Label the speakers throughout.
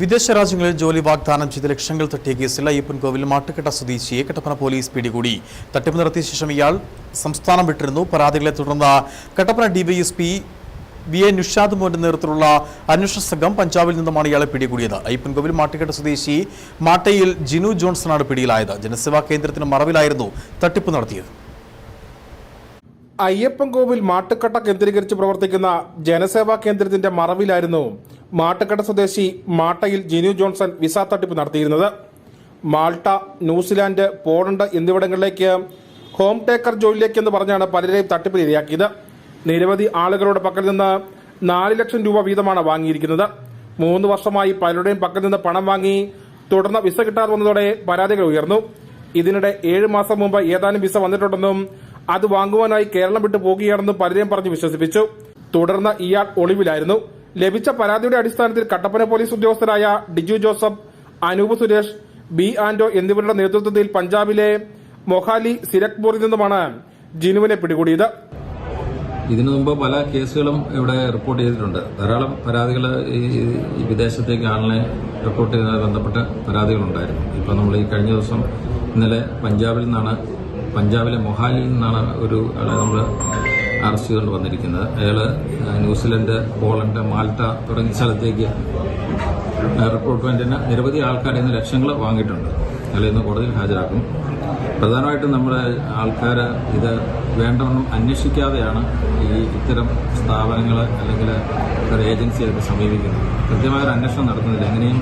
Speaker 1: വിദേശ രാജ്യങ്ങളിൽ ജോലി വാഗ്ദാനം ചെയ്ത് ലക്ഷങ്ങൾ തട്ടിയ കേസിൽ അയ്യപ്പൻകോവിൽ മാട്ടുകെട്ട സ്വദേശിയെ കട്ടപ്പന പോലീസ് പിടികൂടി. തട്ടിപ്പ് നടത്തിയ ശേഷം ഇയാൾ സംസ്ഥാനം വിട്ടിരുന്നു. പരാതികളെ തുടർന്ന് Kattappana DYSP V A Nishad മോന്റെ നേതൃത്വത്തിലുള്ള അന്വേഷണ സംഘം പഞ്ചാബിൽ നിന്നുമാണ് ഇയാളെ പിടികൂടിയത്. അയ്യപ്പൻകോവിൽ മാട്ടുകെട്ട സ്വദേശി മാട്ടയിൽ ജിനു ജോൺസണാണ് പിടിയിലായത്. ജനസേവാ കേന്ദ്രത്തിന് മറവിലായിരുന്നു തട്ടിപ്പ് നടത്തിയത്.
Speaker 2: അയ്യപ്പൻകോവിൽ മാട്ടുക്കട്ട കേന്ദ്രീകരിച്ച് പ്രവർത്തിക്കുന്ന ജനസേവാ കേന്ദ്രത്തിന്റെ മറവിലായിരുന്നു മാട്ടുക്കട്ട സ്വദേശി മാട്ടയിൽ ജിനു ജോൺസൺ വിസ തട്ടിപ്പ് നടത്തിയിരുന്നത്. മാൾട്ട ന്യൂസിലാൻഡ് പോളണ്ട് എന്നിവിടങ്ങളിലേക്ക് ഹോം ടേക്കർ ജോലിയിലേക്ക് എന്ന് പറഞ്ഞാണ് പലരെയും തട്ടിപ്പ് ഇരയാക്കിയത്. നിരവധി ആളുകളുടെ പക്കൽ നിന്ന് നാല് ലക്ഷം രൂപ വീതമാണ് വാങ്ങിയിരിക്കുന്നത്. മൂന്ന് വർഷമായി പലരുടെയും പക്കൽ നിന്ന് പണം വാങ്ങി തുടർന്ന് വിസ കിട്ടാതെ വന്നതോടെ പരാതികൾ ഉയർന്നു. ഇതിനിടെ ഏഴ് മാസം മുമ്പ് ഏതാനും വിസ വന്നിട്ടുണ്ടെന്നും അത് വാങ്ങുവാനായി കേരളം വിട്ടു പോകുകയാണെന്നും പലരെയും പറഞ്ഞ് വിശ്വസിപ്പിച്ചു. തുടർന്ന് ഇയാൾ ഒളിവിലായിരുന്നു. ലഭിച്ച പരാതിയുടെ അടിസ്ഥാനത്തിൽ കട്ടപ്പന പോലീസ് ഉദ്യോഗസ്ഥരായ ഡിജു ജോസഫ് അനൂപ് സുരേഷ് ബി ആന്റോ എന്നിവരുടെ നേതൃത്വത്തിൽ പഞ്ചാബിലെ മൊഹാലി സിരക്പൂറിൽ നിന്നുമാണ് ജിനുവിനെ പിടികൂടിയത്.
Speaker 3: ഇതിനു മുമ്പ് പല കേസുകളും ഇവിടെ റിപ്പോർട്ട് ചെയ്തിട്ടുണ്ട്. ധാരാളം പരാതികൾ ഈ വിദേശത്തേക്ക് ആളിനെ റിപ്പോർട്ട് ചെയ്യുന്നതുമായി ബന്ധപ്പെട്ട പരാതികളുണ്ടായിരുന്നു. ഇപ്പം നമ്മൾ ഈ കഴിഞ്ഞ ദിവസം ഇന്നലെ പഞ്ചാബിൽ നിന്നാണ് പഞ്ചാബിലെ മൊഹാലിയിൽ നിന്നാണ് ഒരു ആളെ നമ്മൾ അറസ്റ്റ് ചെയ്തുകൊണ്ട് വന്നിരിക്കുന്നത്. അയാൾ ന്യൂസിലൻഡ് പോളണ്ട് മാൾട്ട തുടങ്ങിയ സ്ഥലത്തേക്ക് റിക്രൂട്ട്മെന്റിന് നിരവധി ആൾക്കാരിൽ നിന്ന് ലക്ഷങ്ങൾ വാങ്ങിയിട്ടുണ്ട്. അയാളെ ഇന്ന് കോടതിയിൽ ഹാജരാക്കും. പ്രധാനമായിട്ടും നമ്മുടെ ആൾക്കാർ ഇത് വേണ്ടവണ്ണം അന്വേഷിക്കാതെയാണ് ഈ ഇത്തരം സ്ഥാപനങ്ങൾ അല്ലെങ്കിൽ ഒരു ഏജൻസിയൊക്കെ സമീപിക്കുന്നത്. കൃത്യമായ ഒരു അന്വേഷണം നടത്തുന്നില്ല. എങ്ങനെയും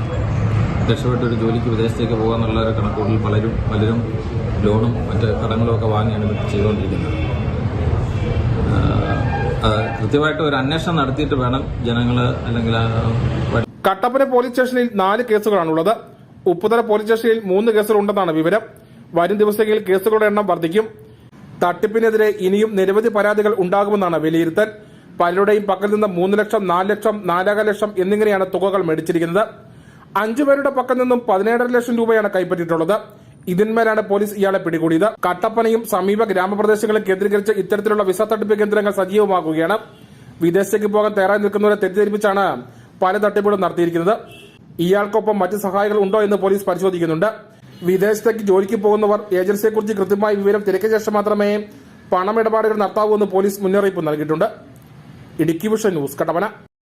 Speaker 3: രക്ഷപ്പെട്ട ഒരു ജോലിക്ക് വിദേശത്തേക്ക് പോകാന്നുള്ള ഒരു കണക്കൂട്ടിൽ പലരും പലരും ലോണും മറ്റ് കടങ്ങളും ഒക്കെ വാങ്ങിയാണ് ഇത് ചെയ്തുകൊണ്ടിരിക്കുന്നത്. കൃത്യമായിട്ട് ഒരു അന്വേഷണം നടത്തിയിട്ട് വേണം ജനങ്ങൾ അല്ലെങ്കിൽ
Speaker 2: കട്ടപ്പന പോലീസ് സ്റ്റേഷനിൽ നാല് കേസുകളാണുള്ളത്. ഉപ്പുതല പോലീസ് സ്റ്റേഷനിൽ മൂന്ന് കേസുകളുണ്ടെന്നാണ് വിവരം. വരും ദിവസങ്ങളിൽ കേസുകളുടെ എണ്ണം വർദ്ധിക്കും. തട്ടിപ്പിനെതിരെ ഇനിയും നിരവധി പരാതികൾ ഉണ്ടാകുമെന്നാണ് വിലയിരുത്തൽ. പലരുടെയും പക്കൽ നിന്ന് മൂന്ന് ലക്ഷം നാല് ലക്ഷം നാലര ലക്ഷം എന്നിങ്ങനെയാണ് തുകകൾ മേടിച്ചിരിക്കുന്നത്. അഞ്ചു പേരുടെ പക്കൽ നിന്നും പതിനേഴര ലക്ഷം രൂപയാണ് കൈപ്പറ്റിയിട്ടുള്ളത്. ഇതിന്മേലാണ് പോലീസ് ഇയാളെ പിടികൂടിയത്. കട്ടപ്പനയും സമീപ ഗ്രാമപ്രദേശങ്ങളിൽ കേന്ദ്രീകരിച്ച് ഇത്തരത്തിലുള്ള വിസ തട്ടിപ്പ് കേന്ദ്രങ്ങൾ സജീവമാക്കുകയാണ്. വിദേശത്തേക്ക് പോകാൻ തയ്യാറായി നിൽക്കുന്നവരെ തെറ്റിദ്ധരിപ്പിച്ചാണ് പല തട്ടിപ്പുകളും നടത്തിയിരിക്കുന്നത്. ഇയാൾക്കൊപ്പം മറ്റ് സഹായികൾ ഉണ്ടോ എന്ന് പോലീസ് പരിശോധിക്കുന്നുണ്ട്. വിദേശത്തേക്ക് ജോലിക്ക് പോകുന്നവർ ഏജൻസിയെക്കുറിച്ച് കൃത്യമായ വിവരം തിരക്കിയ ശേഷം മാത്രമേ പണമിടപാടുകൾ നടത്താവൂ എന്ന് പോലീസ് മുന്നറിയിപ്പ് നൽകിയിട്ടുണ്ട്. Idukki vision news Kattappana.